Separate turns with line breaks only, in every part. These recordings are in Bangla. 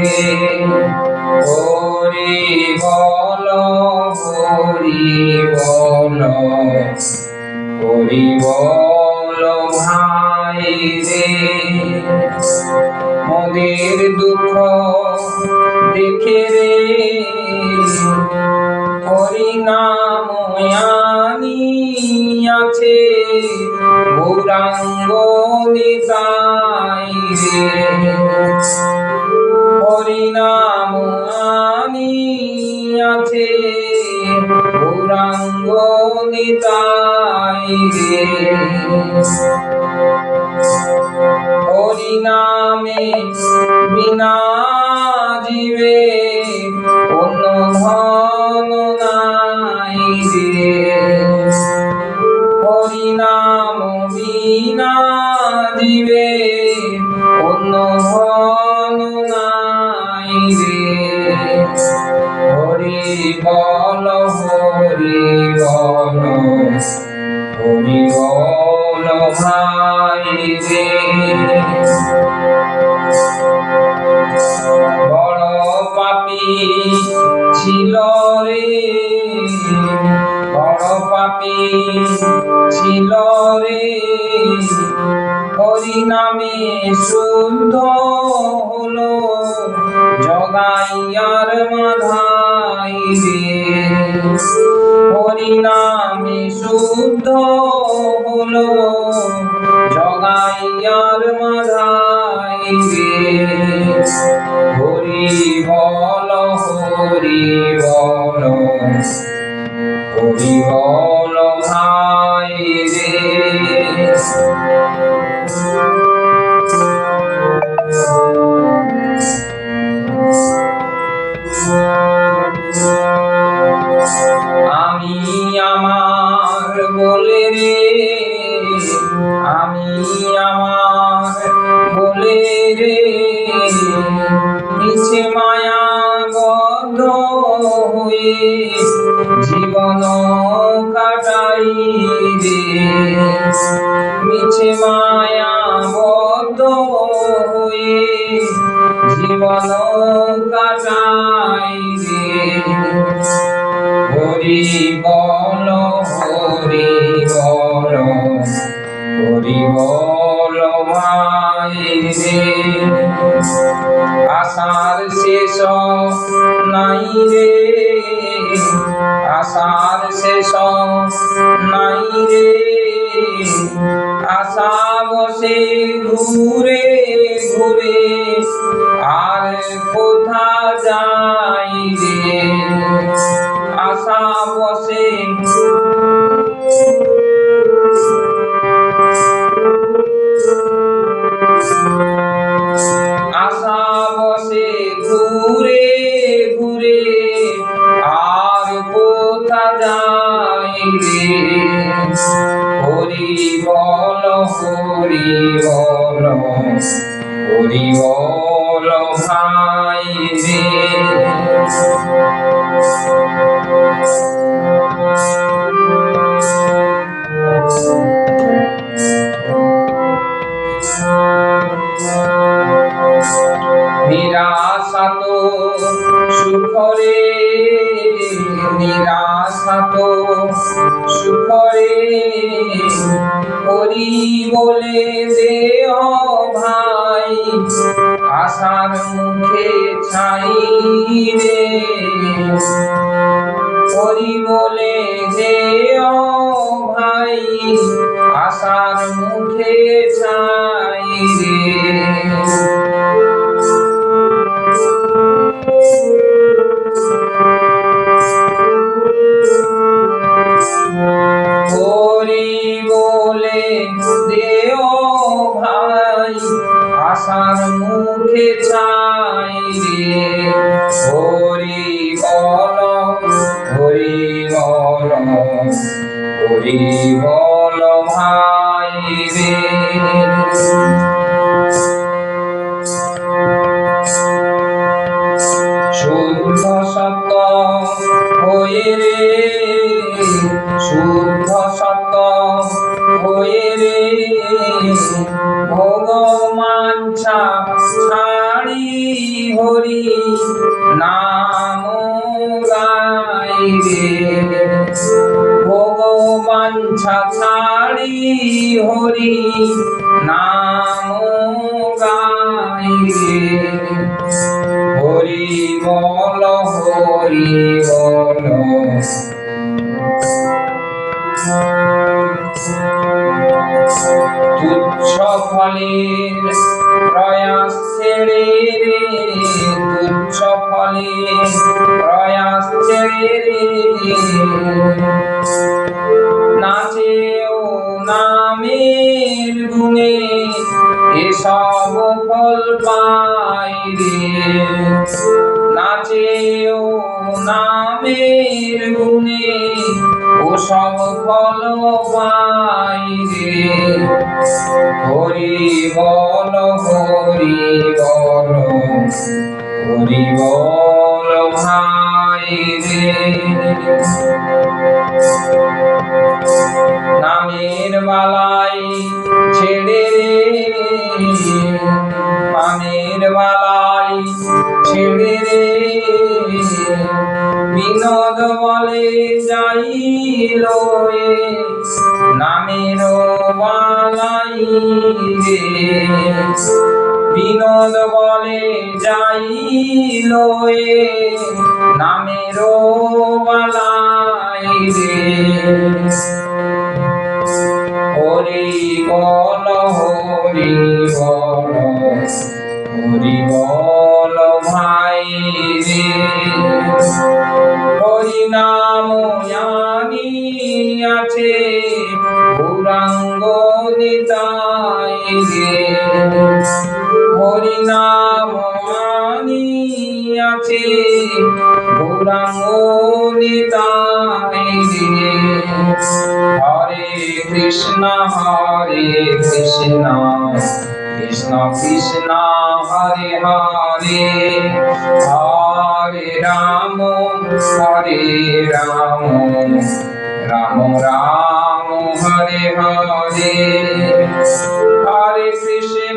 হরি বল হরি বল হরি বল ভাই রে মোদের দুঃখ দেখে রে হরি নাম আছে গৌরাঙ্গ নিতাই রে হরিনাম আছে পুরাঙ্গ নিতাই রে হরিনামে হরি বল হরি বল হরি বল ভাই রে বড় পাপি সুন্দর বিশেষ হরিনামে শুদ্ধ হলো জগাইয়ার মাধাই বেশ হরি বল হরি বল আমার বলে রে নিচে মায়া বদ্ধ হয়ে জীবন কাটাই রে নিচে মায়া বদ্ধ হয়ে জীবন কাটাই রে হরি বল হরি বল হরি বল আশার শেষ নাই রে আশার শেষ নাই রে আশা বসে ঘুরে ঘুরে আর কোথা যাই রে আশা বসে ঘুরে হরিবল হরিবল হরিবল ভাই আশার মুখে ছাই রে করি বলে যে ও ভাই আশার মুখে ছাই Oh, হরি নাম গাইরে হরি বল হরি বল তুচ্ছ ফলের প্রয়াস ছেড়ে রে তুচ্ছ ফলের প্রয়াস ছেড়ে রে শুনে এসব ফল পাই নাচেও নাচে ও নামের গুণে ও সব ফল পাই রে হরি বল হরি বল হরি বল ভাই নামের মালাই ছেড়ে রে নামের মালাই ছেড়ে রে বিনোদ বলে যাইল নামের মালাই রে বিনোদ বলে যাই নামের হরি বল হরি বল হরি বল ভাই রে হরি নাম আছে পুরাঙ্গ নিতাই রে হরিনাম মানিয়াছে গৌরাঙ্গিতায় হরে কৃষ্ণ হরে কৃষ্ণ কৃষ্ণ কৃষ্ণ হরে হরে হরে রাম হরে রাম রাম রাম হরে হরে হরে কৃষ্ণ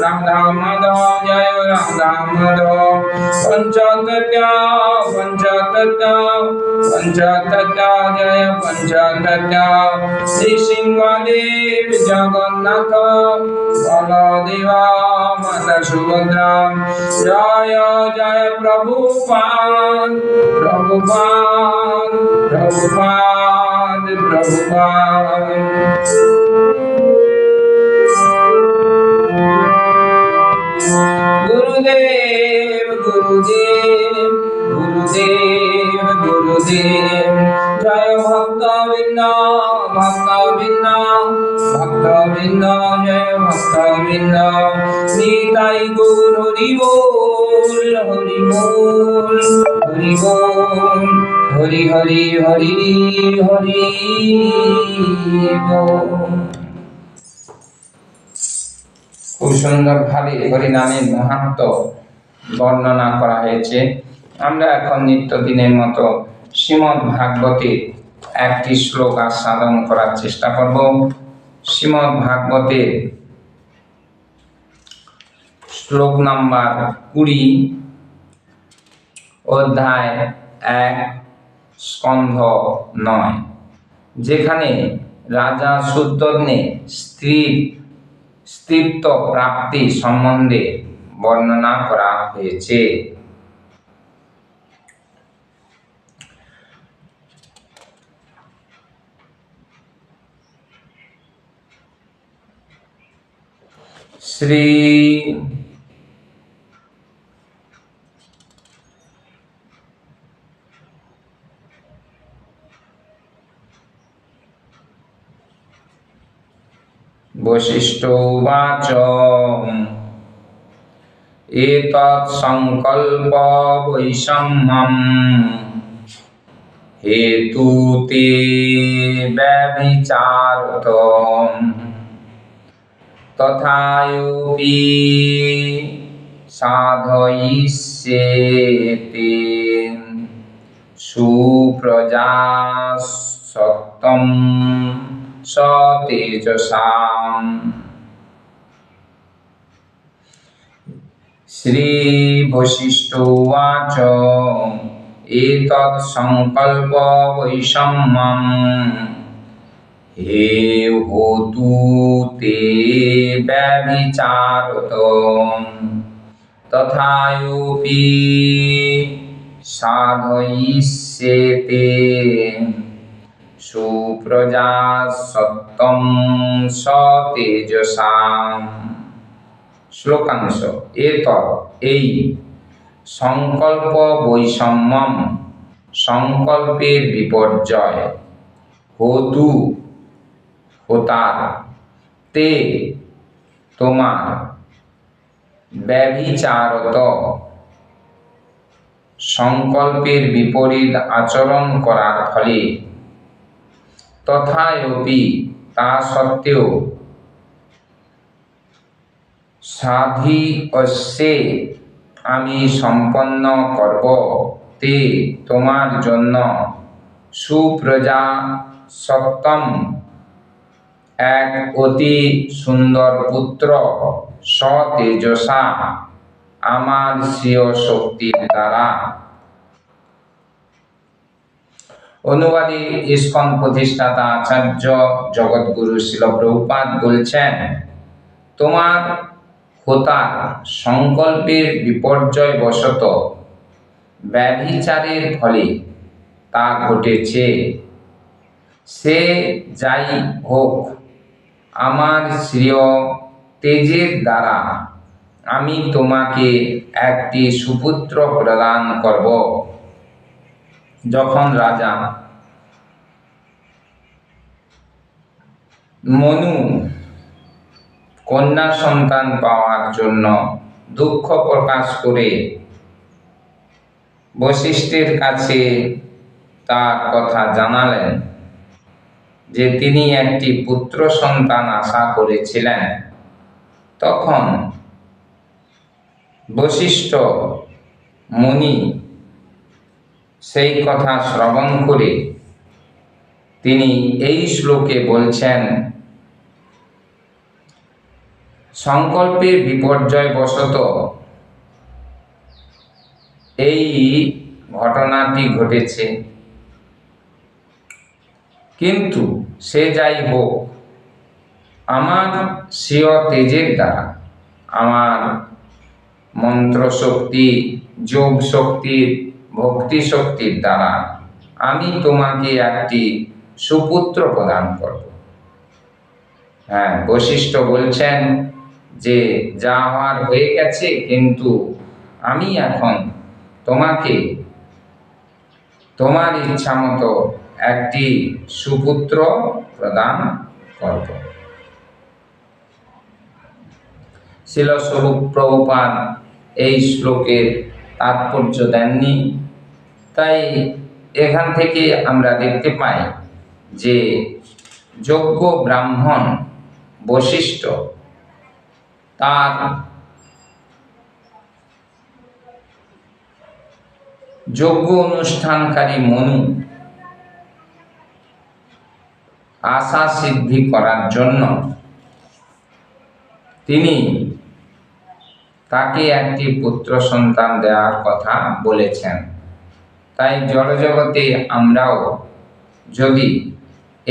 राम धाम जय राम धाम धाम पंचाकत्या पंचाकत्या जय पंचाकत्या श्री सिंहदेव जगन्नाथ बलदेवा माता सुभद्रा जय जय प्रभु पान प्रभु पान प्रभु पान গুরুদেব গুরুদেব গুরুদেব গুরুদেব জয় ভক্ত বৃন্দ ভক্ত বৃন্দ ভক্ত বৃন্দ জয় ভক্ত বৃন্দ নিতাই গুরু হরিব হরি বল হরি বল হরি হরি হরি হরি
সুন্দরভাবে হরিনামের মহাত্ম বর্ণনা করা হয়েছে আমরা এখন নিত্যদিনের মতো শ্রীমদ্ ভাগবতের একটি শ্লোক আস্বাদন করার চেষ্টা করব শ্রীমৎ ভাগবতের শ্লোক নাম্বার কুড়ি অধ্যায় এক স্কন্ধ নয় যেখানে রাজা সুদ্দগ্নে স্ত্রীর স্থিত্ব প্রাপ্তি সম্বন্ধে বর্ণনা করা হয়েছে
শ্রী বৈশিষ্ট উচ এতৎসংকল্প বৈষম্যম হেতু তে ব্যভিচারত তথায়ুপি সাধয়িষ্যেতে সুপ্রজাসত্তম स तेजसाम् श्रीवशिष्ठोवाच एतत्सङ्कल्पवैषम्यम् हे होतु ते व्यभिचारत तथायोऽपि साधयिष्येते সুপ্রজা সত্যম সতেজসাম শ্লোকাংশ এত এই সংকল্প বৈষম্যম সংকল্পের বিপর্যয় হতু হোতার তে তোমার ব্যভিচারত সংকল্পের বিপরীত আচরণ করার ফলে তথায়পি তা সত্ত্বেও সাধি অশ্যে আমি সম্পন্ন করব তে তোমার জন্য সুপ্রজা সপ্তম এক অতি সুন্দর পুত্র সতেজসা আমার শ্রেয় শক্তির দ্বারা অনুবাদী ইস্কন প্রতিষ্ঠাতা আচার্য জগৎগুরু শিল প্রভুপাত বলছেন তোমার হোতা সংকল্পের বিপর্যয় বশত ব্যভিচারের ফলে তা ঘটেছে সে যাই হোক আমার শ্রেয় তেজের দ্বারা আমি তোমাকে একটি সুপুত্র প্রদান করব যখন রাজা মনু কন্যা সন্তান পাওয়ার জন্য দুঃখ প্রকাশ করে বশিষ্ঠের কাছে তার কথা জানালেন যে তিনি একটি পুত্র সন্তান আশা করেছিলেন তখন বশিষ্ঠ মুনি সেই কথা শ্রবণ করে তিনি এই শ্লোকে বলছেন সংকল্পের বিপর্যয়বশত এই ঘটনাটি ঘটেছে কিন্তু সে যাই হোক আমার স্বীয় তেজের দ্বারা আমার মন্ত্রশক্তি যোগ শক্তির ভক্তি শক্তির দ্বারা আমি তোমাকে একটি সুপুত্র প্রদান করব হ্যাঁ বৈশিষ্ট্য বলছেন যে যা হওয়ার হয়ে গেছে কিন্তু আমি এখন তোমাকে তোমার ইচ্ছা মতো একটি সুপুত্র প্রদান করব শিলস্বরূপ প্রভুপান এই শ্লোকের তাৎপর্য দেননি তাই এখান থেকে আমরা দেখতে পাই যে যোগ্য ব্রাহ্মণ বৈশিষ্ট্য তার যোগ্য অনুষ্ঠানকারী মনু আশা সিদ্ধি করার জন্য তিনি তাকে একটি পুত্র সন্তান দেওয়ার কথা বলেছেন তাই জড়জগতে আমরাও যদি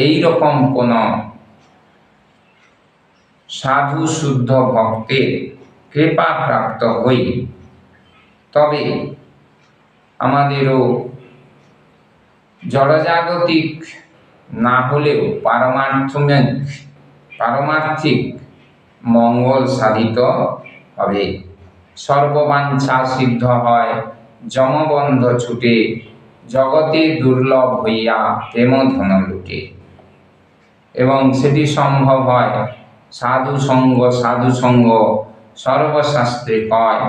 এই রকম কোনো সাধু শুদ্ধ ভক্তের কৃপা প্রাপ্ত হই তবে আমাদেরও জড়জাগতিক না হলেও পারমার্থমিক পারমার্থিক মঙ্গল সাধিত হবে সর্ববাঞ্ছা সিদ্ধ হয় যমবন্ধ ছুটে জগতে দুর্লভ হইয়া প্রেম ধন লুটে এবং সেটি সম্ভব হয় সাধু সঙ্গ সাধু সঙ্গ সর্বশাস্ত্রে কয়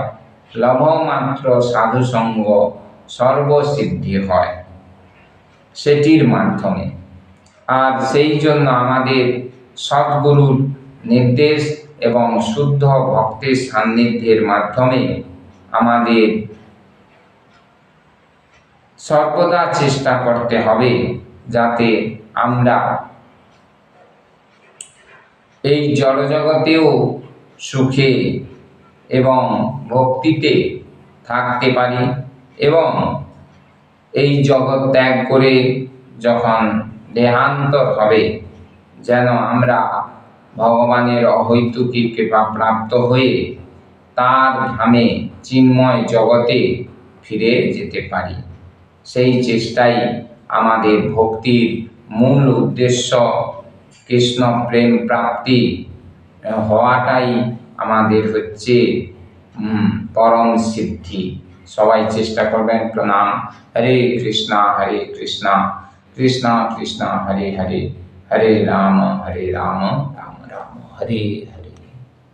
লভমাত্র সাধু সঙ্গ সর্বসিদ্ধি হয় সেটির মাধ্যমে আর সেই জন্য আমাদের সদ্গুরুর নির্দেশ এবং শুদ্ধ ভক্তের সান্নিধ্যের মাধ্যমে আমাদের সর্বদা চেষ্টা করতে হবে যাতে আমরা এই জড়জগতেও সুখে এবং ভক্তিতে থাকতে পারি এবং এই জগৎ ত্যাগ করে যখন দেহান্তর হবে যেন আমরা ভগবানের অহৈতুকী কৃপা প্রাপ্ত হয়ে তার ধামে চিন্ময় জগতে ফিরে যেতে পারি সেই চেষ্টাই আমাদের ভক্তির মূল উদ্দেশ্য কৃষ্ণ প্রেম প্রাপ্তি হওয়াটাই আমাদের হচ্ছে পরম সিদ্ধি সবাই চেষ্টা করবেন প্রণাম হরে কৃষ্ণা হরে কৃষ্ণা কৃষ্ণা কৃষ্ণা হরে হরে হরে রাম হরে রাম हरे हरे